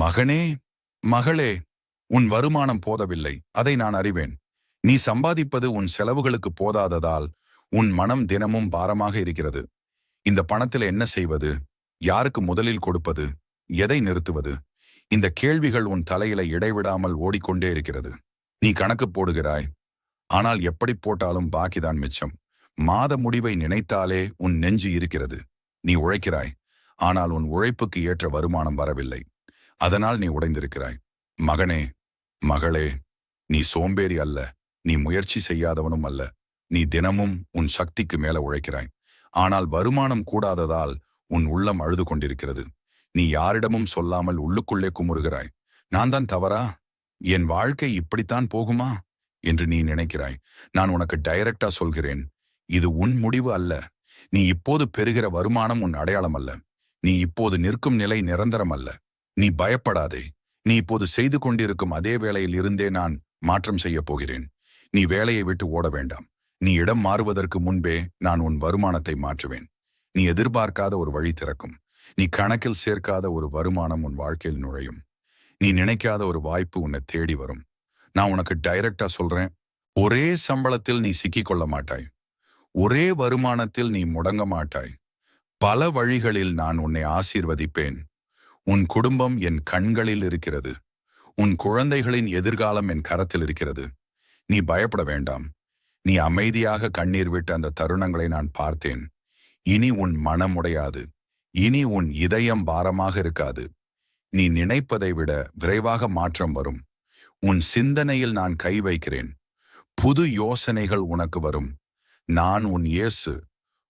மகனே மகளே உன் வருமானம் போதவில்லை. அதை நான் அறிவேன். நீ சம்பாதிப்பது உன் செலவுகளுக்கு போதாததால் உன் மனம் தினமும் பாரமாக இருக்கிறது. இந்த பணத்தில் என்ன செய்வது? யாருக்கு முதலில் கொடுப்பது? எதை நிறுத்துவது? இந்த கேள்விகள் உன் தலையில இடைவிடாமல் ஓடிக்கொண்டே இருக்கிறது. நீ கணக்கு போடுகிறாய். ஆனால் எப்படி போட்டாலும் பாக்கிதான் மிச்சம். மாத முடிவை நினைத்தாலே உன் நெஞ்சு இருக்கிறது. நீ உழைக்கிறாய். ஆனால் உன் உழைப்புக்கு ஏற்ற வருமானம் வரவில்லை. அதனால் நீ உடைந்திருக்கிறாய். மகனே மகளே நீ சோம்பேறி அல்ல. நீ முயற்சி செய்யாதவனும் அல்ல. நீ தினமும் உன் சக்திக்கு மேல உழைக்கிறாய். ஆனால் வருமானம் கூடாததால் உன் உள்ளம் அழுது கொண்டிருக்கிறது. நீ யாரிடமும் சொல்லாமல் உள்ளுக்குள்ளே குமுறுகிறாய். நான் தான் தவறா? என் வாழ்க்கை இப்படித்தான் போகுமா? என்று நீ நினைக்கிறாய். நான் உனக்கு டைரக்டா சொல்கிறேன். இது உன் முடிவு அல்ல. நீ இப்போது பெறுகிற வருமானம் உன் அடையாளம் அல்ல. நீ இப்போது நிற்கும் நிலை நிரந்தரம் அல்ல. நீ பயப்படாதே. நீ இப்போது செய்து கொண்டிருக்கும் அதே வேளையில் இருந்தே நான் மாற்றம் செய்யப் போகிறேன். நீ வேலையை விட்டு ஓட வேண்டாம். நீ இடம் மாறுவதற்கு முன்பே நான் உன் வருமானத்தை மாற்றுவேன். நீ எதிர்பார்க்காத ஒரு வழி திறக்கும். நீ கணக்கில் சேர்க்காத ஒரு வருமானம் உன் வாழ்க்கையில் நுழையும். நீ நினைக்காத ஒரு வாய்ப்பு உன்னை தேடி வரும். நான் உனக்கு டைரக்டா சொல்றேன் ஒரே சம்பளத்தில் நீ சிக்கிக் கொள்ள மாட்டாய். ஒரே வருமானத்தில் நீ முடங்க மாட்டாய். பல வழிகளில் நான் உன்னை ஆசீர்வதிப்பேன். உன் குடும்பம் என் கண்களில் இருக்கிறது. உன் குழந்தைகளின் எதிர்காலம் என் கரத்தில் இருக்கிறது. நீ பயப்பட வேண்டாம். நீ அமைதியாக கண்ணீர் விட்ட அந்த தருணங்களை நான் பார்த்தேன். இனி உன் மனம் உடையாது. இனி உன் இதயம் பாரமாக இருக்காது. நீ நினைப்பதை விட விரைவாக மாற்றம் வரும். உன் சிந்தனையில் நான் கை வைக்கிறேன். புது யோசனைகள் உனக்கு வரும். நான் உன் இயேசு.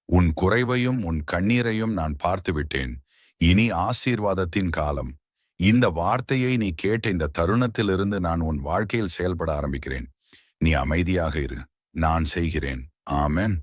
உன் குறைவையும் உன் கண்ணீரையும் நான் பார்த்துவிட்டேன். இனி ஆசீர்வாதத்தின் காலம். இந்த வார்த்தையை நீ கேட்ட இந்த தருணத்திலிருந்து நான் உன் வாழ்க்கையில் செயல்பட ஆரம்பிக்கிறேன். நீ அமைதியாக இரு. நான் செய்கிறேன். ஆமென்.